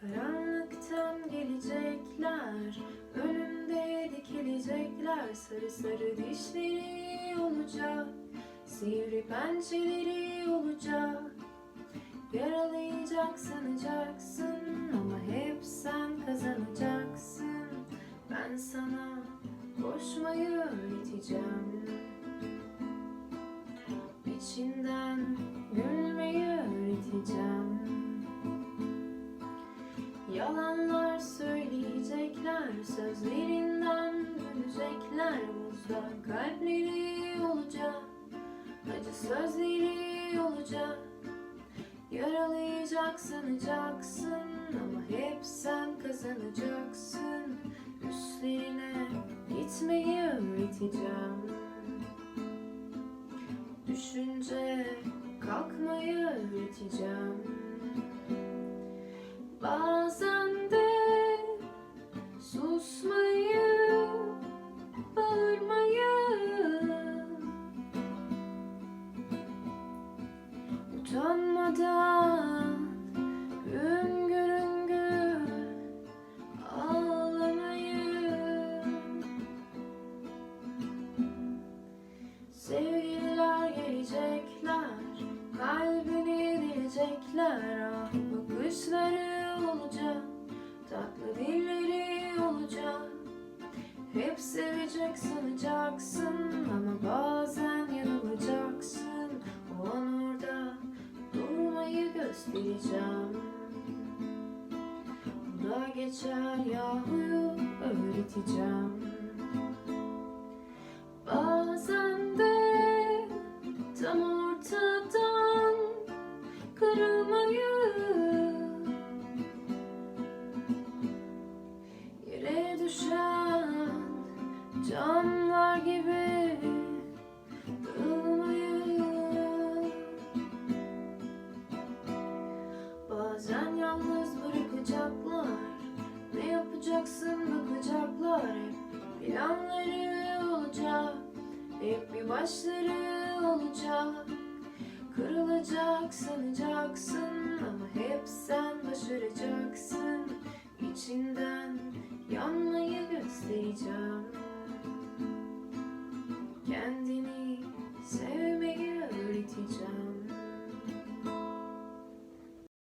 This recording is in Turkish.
Karanlıktan gelecekler Önümde dikilecekler. Sarı sarı dişleri olacak Sivri pençeleri olacak. Yaralayacak sanacaksın Ama hep sen kazanacaksın. Ben sana koşmayı öğreteceğim. İçinden Yalanlar söyleyecekler Sözlerinden dönecekler. Buzda kalpleri olacak Acı sözleri olacak Yaralayacak sanacaksın Ama hep sen kazanacaksın. Üstlerine gitmeyi öğreteceğim. Düşünce kalkmayı öğreteceğim Utanmadan hüngür hüngür ağlamayı Sevgililer gelecekler, kalbini dilecekler. Ah bakışları olacak, tatlı dilleri olacak. Hep sevecek sanacaksın göstereceğim Bu da geçer yahuyu öğreteceğim. Bazen de tam ortadan kırılmayı yalnız bırakacaklar Ne yapacaksın bakacaklar. Hep planları olacak. Hep bir başları olacak. Kırılacak sanacaksın Ama hep sen başaracaksın. İçinden yanmayı göstereceğim